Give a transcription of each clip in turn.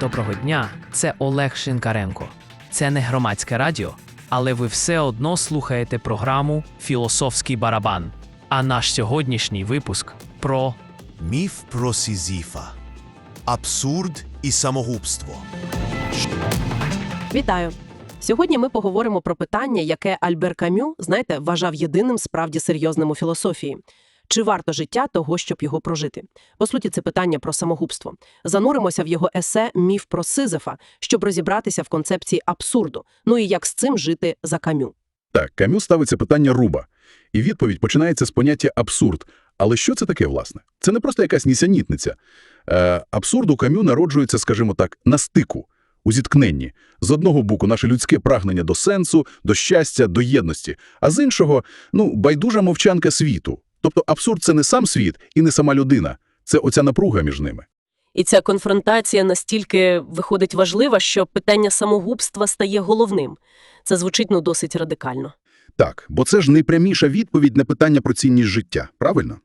Доброго дня, це Олег Шинкаренко. Це не громадське радіо, але ви все одно слухаєте програму Філософський барабан. А наш сьогоднішній випуск про Міф про Сізіфа. Абсурд і самогубство. Вітаю! Сьогодні ми поговоримо про питання, яке Альбер Камю, знаєте, вважав єдиним справді серйозним у філософії. Чи варто життя того, щоб його прожити? По суті, це питання про самогубство. Зануримося в його есе «Міф про Сизифа», щоб розібратися в концепції абсурду, ну і як з цим жити за Камю. Так, Камю ставиться питання руба. І відповідь починається з поняття абсурд. Але що це таке, власне? Це не просто якась нісенітниця. Е, абсурд у Камю народжується, скажімо так, на стику, у зіткненні. З одного боку, наше людське прагнення до сенсу, до щастя, до єдності, а з іншого, ну, байдужа мовчанка світу. Тобто абсурд – це не сам світ і не сама людина. Це оця напруга між ними. І ця конфронтація настільки виходить важлива, що питання самогубства стає головним. Це звучить ну досить радикально. Так, бо це ж найпряміша відповідь на питання про цінність життя, правильно?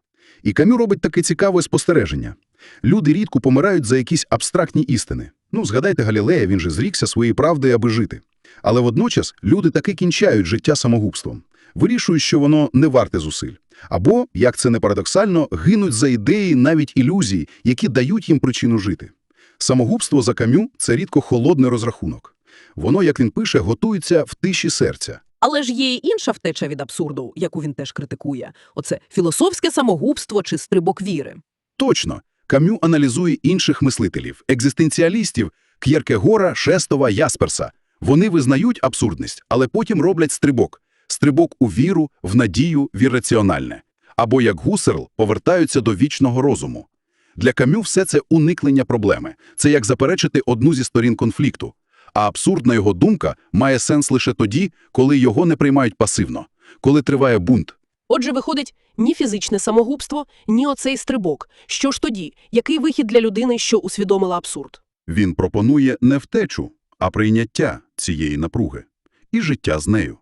І Камю робить таке цікаве спостереження. Люди рідко помирають за якісь абстрактні істини. Ну, згадайте Галілея, він же зрікся своєї правди, аби жити. Але водночас люди таки кінчають життя самогубством. Вирішують, що воно не варте зусиль. Або, як це не парадоксально, гинуть за ідеї, навіть ілюзії, які дають їм причину жити. Самогубство за Камю – це рідко холодний розрахунок. Воно, як він пише, готується в тиші серця. Але ж є й інша втеча від абсурду, яку він теж критикує. Оце філософське самогубство чи стрибок віри. Точно. Камю аналізує інших мислителів, екзистенціалістів К'єркегора, Шестова, Ясперса. Вони визнають абсурдність, але потім роблять стрибок. Стрибок у віру, в надію, в ірраціональне. Або, як Гусерл, повертаються до вічного розуму. Для Камю все це уникнення проблеми. Це як заперечити одну зі сторін конфлікту. А абсурдна його думка має сенс лише тоді, коли його не приймають пасивно, коли триває бунт. Отже, виходить, ні фізичне самогубство, ні оцей стрибок. Що ж тоді? Який вихід для людини, що усвідомила абсурд? Він пропонує не втечу, а прийняття цієї напруги і життя з нею.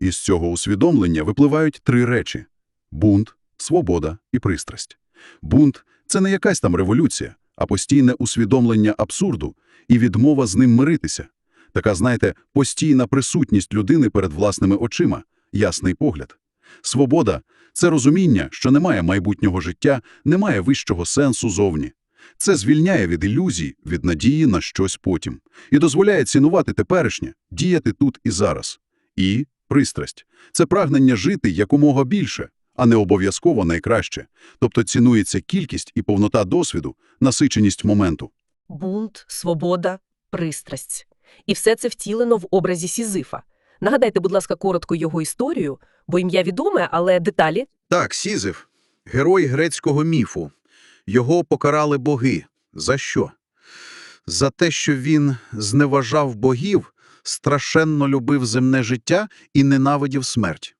Із цього усвідомлення випливають три речі – бунт, свобода і пристрасть. Бунт – це не якась там революція, а постійне усвідомлення абсурду і відмова з ним миритися. Така, знаєте, постійна присутність людини перед власними очима, ясний погляд. Свобода – це розуміння, що немає майбутнього життя, немає вищого сенсу зовні. Це звільняє від ілюзій, від надії на щось потім. І дозволяє цінувати теперішнє, діяти тут і зараз. І пристрасть – це прагнення жити якомога більше, а не обов'язково найкраще. Тобто цінується кількість і повнота досвіду, насиченість моменту. Бунт, свобода, пристрасть. І все це втілено в образі Сізифа. Нагадайте, будь ласка, коротко його історію, бо ім'я відоме, але деталі Так, Сізиф – герой грецького міфу. Його покарали боги. За що? За те, що він зневажав богів, страшенно любив земне життя і ненавидів смерть.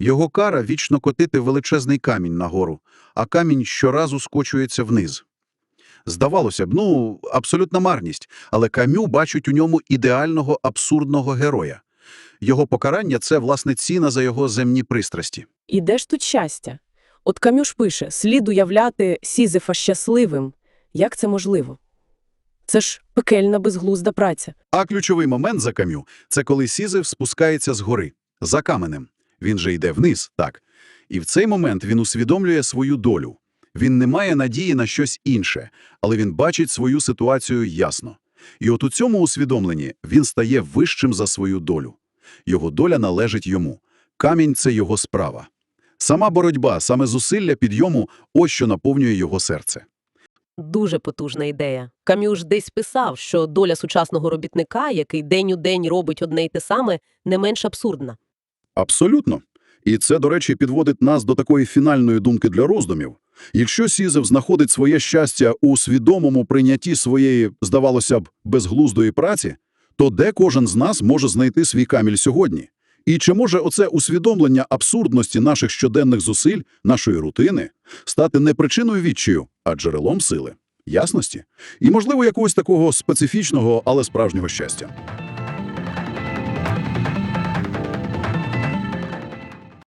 Його кара – вічно котити величезний камінь нагору, а камінь щоразу скочується вниз. Здавалося б, ну, абсолютна марність, але Камю бачить у ньому ідеального абсурдного героя. Його покарання – це, власне, ціна за його земні пристрасті. І де ж тут щастя? От Камюш пише, слід уявляти Сізифа щасливим. Як це можливо? Це ж пекельна безглузда праця. А ключовий момент за Камю – це коли Сізиф спускається з гори, за каменем. Він же йде вниз, так. І в цей момент він усвідомлює свою долю. Він не має надії на щось інше, але він бачить свою ситуацію ясно. І от у цьому усвідомленні він стає вищим за свою долю. Його доля належить йому. Камінь – це його справа. Сама боротьба, саме зусилля підйому – ось що наповнює його серце. Дуже потужна ідея. Камюш десь писав, що доля сучасного робітника, який день у день робить одне й те саме, не менш абсурдна. Абсолютно. І це, до речі, підводить нас до такої фінальної думки для роздумів. Якщо Сізев знаходить своє щастя у свідомому прийнятті своєї, здавалося б, безглуздої праці, то де кожен з нас може знайти свій каміль сьогодні? І чи може оце усвідомлення абсурдності наших щоденних зусиль, нашої рутини, стати не причиною відчаю, а джерелом сили, ясності і, можливо, якогось такого специфічного, але справжнього щастя?